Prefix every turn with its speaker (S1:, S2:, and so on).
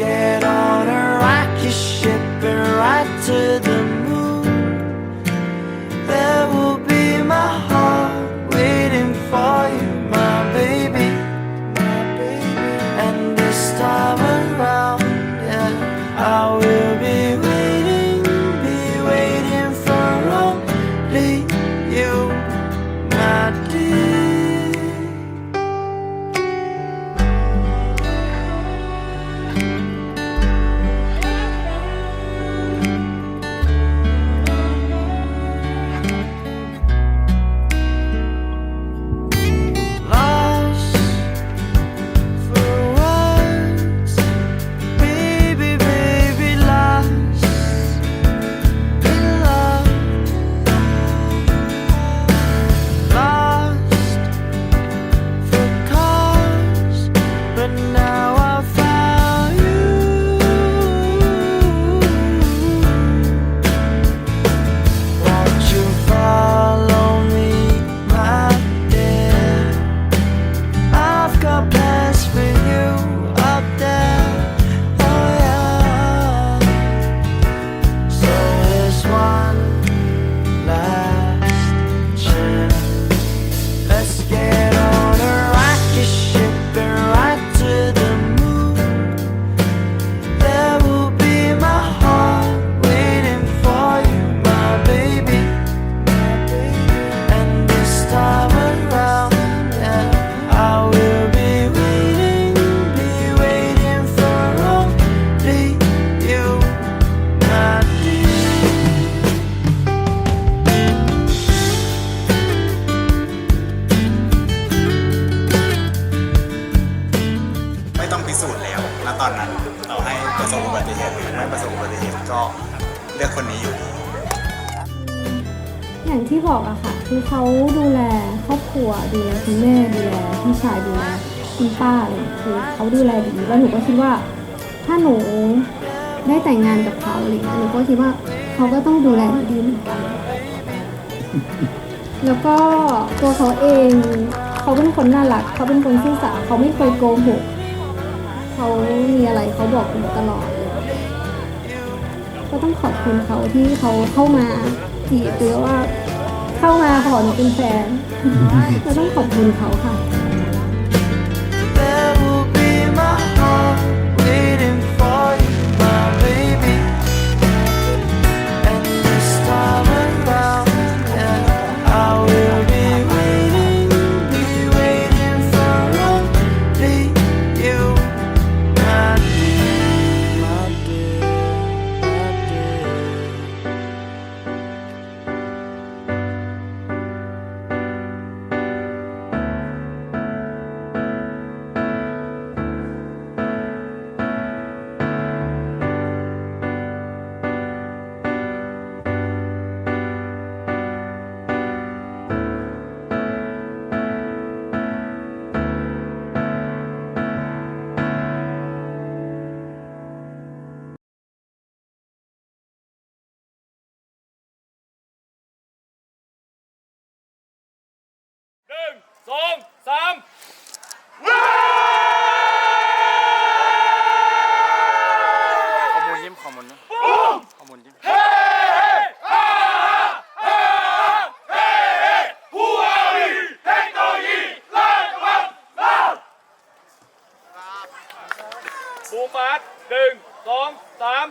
S1: Get on a rocket ship and ride to the
S2: เหตุหรือไม่ประสบอุบัติเหตุก็เลือกคนนี้อยู่ดี
S3: อย่างที่บอกอะค่ะ คือเขาดูแลครอบครัวดูแลคุณแม่ดูแลพี่ชายดูแลคุณป้าอะไรอย่างเงี้ยคือเขาดูแลดีแล้วหนูก็คิดว่า ถ้าหนูได้แต่งงานกับเขาอะไรเงี้ยหนูก็คิดว่าเขาก็ต้องดูแลหนูดีเหมือนกัน แล้วก็ตัวเขาเองเขาเป็นคนน่ารักเขาเป็นคนซื่อสัตย์เขาไม่เคยโกหกเขามีอะไรเขาบอกหนูตลอด ก็ต้องขอบคุณเขาที่เขาเข้ามาจีบหรือว่า เข้ามาขอหนูเป็นแฟนก็ต้องขอบคุณเขาค่ะ
S4: ข้อมูลยิ้มข้อมูลนะข้อมูลยิ้ม
S5: บูมมาร์ทหนึ่งสองสาม